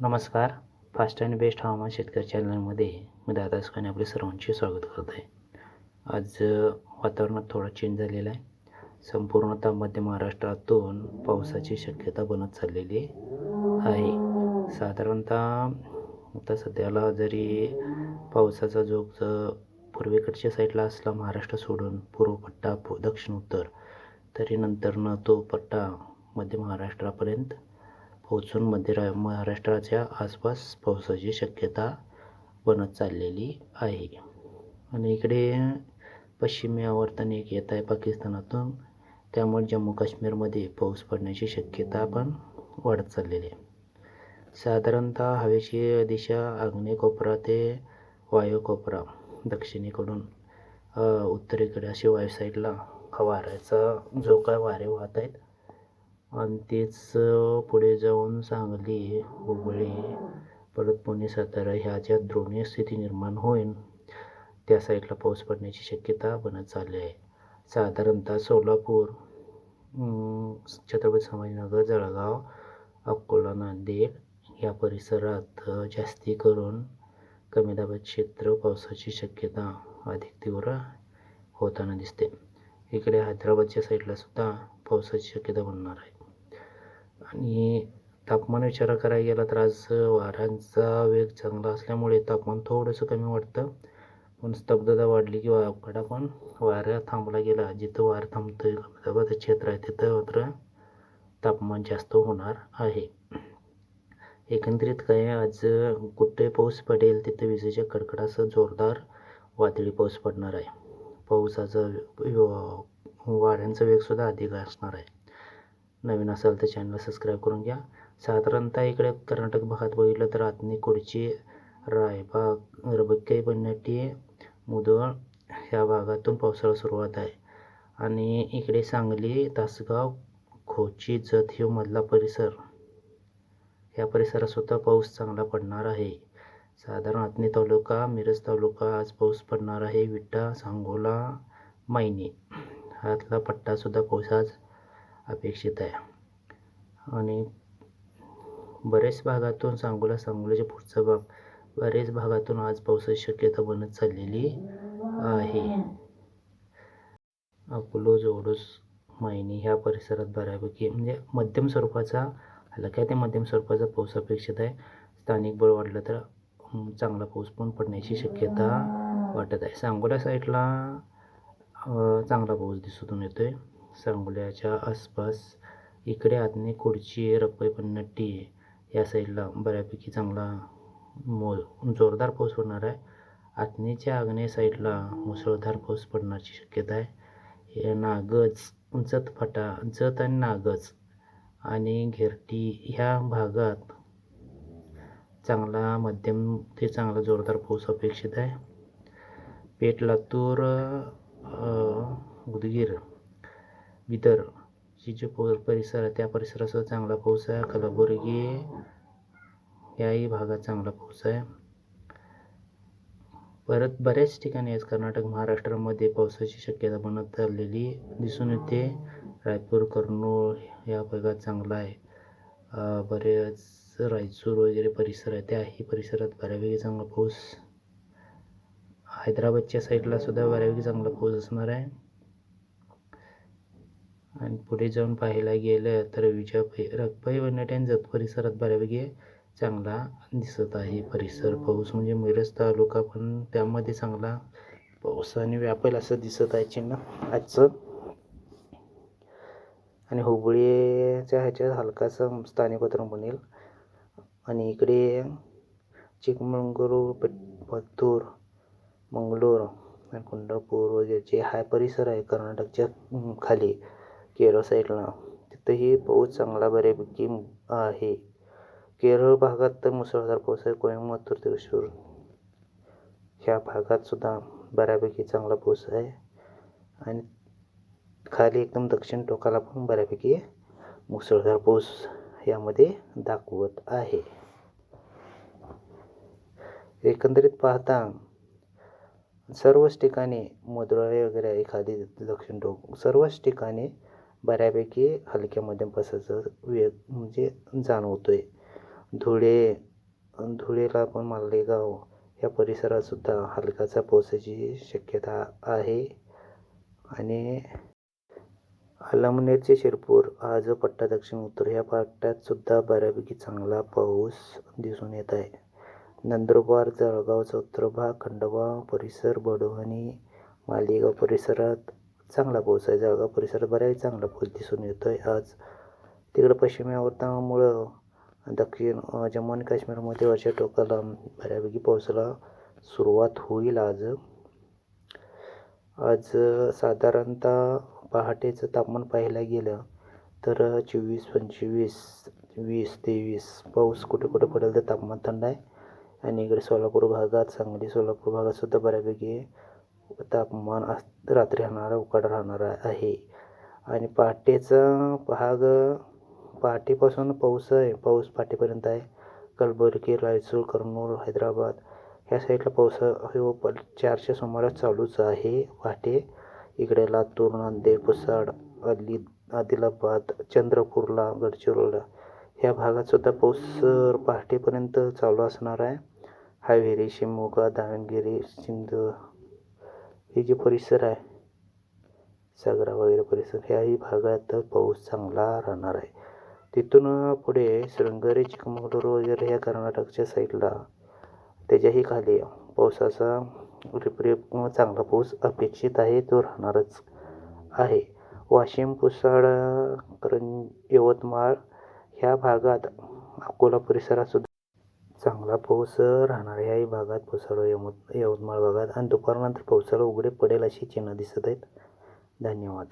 नमस्कार. Fast and best हवामान शेतकरी चॅनलमध्ये मी दादा सुखाने आपले सर्वांचे स्वागत करत आहे आज वातावरणात थोडा चेंज झालेला आहे. संपूर्णतः मध्य महाराष्ट्रातून पावसाची शक्यता बनत चाललेली आहे. साधारणतः आता सध्याला जरी पावसाचा जोग जर पूर्वेकडच्या साईडला असला महाराष्ट्र सोडून पूर्व पट्टा पु- दक्षिण उत्तर तरी नंतरनं तो पट्टा मध्य महाराष्ट्रापर्यंत पोहोचून मध्य महाराष्ट्राच्या आसपास पावसाची शक्यता बनत चाललेली आहे. आणि इकडे पश्चिमी आवर्तन एक येत आहे पाकिस्तानातून. त्यामुळे जम्मू काश्मीरमध्ये पाऊस पडण्याची शक्यता पण वाढत चाललेली आहे. साधारणतः हवेची दिशा आग्नेय कोपरा ते वायू कोपरा दक्षिणेकडून उत्तरेकडे अशी वायू साईडला वाऱ्याचा जो काय वारे वाहत आहेत. आणि तेच पुढे जाऊन सांगली हुबळी परत पुणे सातारा ह्या ज्या द्रोणीय स्थिती निर्माण होईल त्या साईडला पाऊस पडण्याची शक्यता बनत चालली आहे. साधारणतः सोलापूर छत्रपती संभाजीनगर जळगाव अकोला नांदेड या परिसरात जास्ती करून कमी दाबात क्षेत्र पावसाची शक्यता अधिक तीव्र होताना दिसते. इकडे हैदराबादच्या साईडला सुद्धा पावसाची शक्यता बनणार आहे. आणि तापमान विचार करायला गेला तर आज वाऱ्यांचा वेग चांगला असल्यामुळे तापमान थोडंसं कमी वाटतं पण स्तब्धता वाढली की वाकडा पण वाऱ्या थांबला गेला. जिथं वारं थांबतं कमी क्षेत्र आहे तिथं मात्र तापमान जास्त होणार आहे. एकंदरीत काय आज कुठे पाऊस पडेल तिथं विजेच्या कडकडासह जोरदार वादळी पाऊस पडणार आहे. पावसाचा वाऱ्यांचा वेगसुद्धा अधिक असणार आहे. नवीन असाल तर चॅनल सबस्क्राईब करून घ्या. साधारणतः इकडे कर्नाटक भागात बघितलं तर आतनी कुडची रायबाग रबक्काई बन्नाटी मुदळ ह्या भागातून पावसाला सुरुवात आहे. आणि इकडे सांगली तासगाव खोची जत हे मधला परिसर. या परिसरात सुद्धा पाऊस चांगला पडणार आहे. साधारण आतनी तालुका मिरज तालुका आज पाऊस पडणार आहे. विटा सांगोला मायनी. हातला पट्टासुद्धा पाऊस आज अपेक्षित आहे. आणि बरेच भागातून सांगोला सांगोल्याच्या पुढचा भाग बरेच भागातून आज पावसाची शक्यता बनत चाललेली आहे. अकोलो जोडूस मायनी ह्या परिसरात बऱ्यापैकी म्हणजे मध्यम स्वरूपाचा हलक्या ते मध्यम स्वरूपाचा पाऊस अपेक्षित आहे. स्थानिक बळ वाढलं तर चांगला पाऊस पण पडण्याची शक्यता वाटत आहे. सांगोला साईडला चांगला पाऊस दिसून येतो आहे सांगोल्याच्या आसपास. इकडे आतने कुडची रपई पन्नट्टी या साईडला बऱ्यापैकी चांगला मो जोरदार पाऊस पडणार आहे. आतनेच्या आग्नेय साईडला मुसळधार पाऊस पडण्याची शक्यता आहे. हे नागज जत फाटा जत आणि नागज आणि घेरटी ह्या भागात चांगला मध्यम ते चांगला जोरदार पाऊस अपेक्षित आहे. पेट लातूर उदगीर बिदर ही जे पो परिसर आहे त्या परिसरासह चांगला पाऊस आहे. कलबुर्गी याही भागात चांगला पाऊस आहे. परत बऱ्याच ठिकाणी आज कर्नाटक महाराष्ट्रामध्ये पावसाची शक्यता बनत चाललेली दिसून येते. रायपूर कर्नूल या भागात चांगला आहे. बरेच रायचूर वगैरे परिसर आहे. त्याही परिसरात बऱ्यापैकी चांगला पाऊस. हैदराबादच्या साईडला सुद्धा बऱ्यापैकी चांगला पाऊस असणार आहे. आणि पुढे जाऊन पाहायला गेलं तर विजय रगपाई वन्यटे आणि जत परिसरात बऱ्यापैकी चांगला दिसत आहे. परिसर पाऊस म्हणजे मिरज तालुका पण त्यामध्ये चांगला पावसाने व्यापेल असं दिसत आहे चिन्ह. आजचं आणि हुबळीच्या ह्याच्यात हलकासा स्थानिक वातावरण बनेल. आणि इकडे चिकमंगळूर पत्तूर मंगळूर आणि कुंडापूर वगैरे जे हा परिसर आहे कर्नाटकच्या खाली केरळ साईडला. तिथंही पाऊस चांगला बऱ्यापैकी आहे. केरळ भागात तर मुसळधार पाऊस आहे. कोयंबतूर त्रिशूर ह्या भागात सुद्धा बऱ्यापैकी चांगला पाऊस आहे. आणि खाली एकदम दक्षिण टोकाला पण बऱ्यापैकी मुसळधार पाऊस यामध्ये दाखवत आहे. एकंदरीत पाहता सर्वच ठिकाणी मुद्राळे वगैरे एखादी दक्षिण टोक सर्वच ठिकाणी बऱ्यापैकी हलक्या मध्यम पावसाचा वेग म्हणजे जाणवतो आहे धुळे धुळेला पण मालेगाव या परिसरातसुद्धा हलकाचा पावसाची शक्यता आहे. आणि अलामनेरचे शिरपूर हा जो पट्टा दक्षिण उत्तर या पट्ट्यातसुद्धा बऱ्यापैकी चांगला पाऊस दिसून येत आहे. नंदुरबार जळगावचा उत्तर भाग खंडोबा परिसर बडवणी मालेगाव परिसरात चांगला पाऊस आहे. जळगाव परिसरात बऱ्याच चांगला पाऊस दिसून येतो आहे आज तिकडं पश्चिमी आवर्तामुळं दक्षिण जम्मू आणि काश्मीरमध्ये वरच्या टोकाला बऱ्यापैकी पावसाला सुरुवात होईल आज. आज साधारणतः पहाटेचं तापमान पाहायला गेलं तर चोवीस पंचवीस वीस तेवीस पाऊस कुठे कुठे पडेल तर तापमान थंड आहे. आणि इकडे सोलापूर भागात सांगली सोलापूर भागातसुद्धा बऱ्यापैकी तापमान अस रात्री राहणारा उकाडा राहणारा आहे. आणि पहाटेचा भाग पहाटेपासून पाऊस आहे. पाऊस पहाटेपर्यंत आहे. कलबुर्गी रायचूर कर्नूल हैदराबाद ह्या साईडला पाऊस हो प चारच्या सुमारास चालूच आहे. पहाटे इकडे लातूर नांदेड पुसाड अली आदिलाबाद चंद्रपूरला गडचिरोलीला ह्या भागातसुद्धा पाऊस पहाटेपर्यंत चालू असणार आहे. हायवेरी शिमोगा दावणगिरी सिंध हे जे परिसर आहे सागरा वगैरे परिसर ह्याही भागात पाऊस चांगला राहणार आहे. तिथून पुढे श्रृंगेरी चिकमंगळूर वगैरे ह्या कर्नाटकच्या साईडला त्याच्याही खाली पावसाचा रिपरिप चांगला पाऊस अपेक्षित आहे तो राहणारच आहे. वाशिम कुसाड करं यवतमाळ ह्या भागात अकोला परिसरातसुद्धा चांगला पाऊस राहणार याही भागात पुसाड यवत यवतमाळ भागात आणि दुपारनंतर पावसाळा उघडे पडेल अशी चिन्ह दिसत आहेत. धन्यवाद.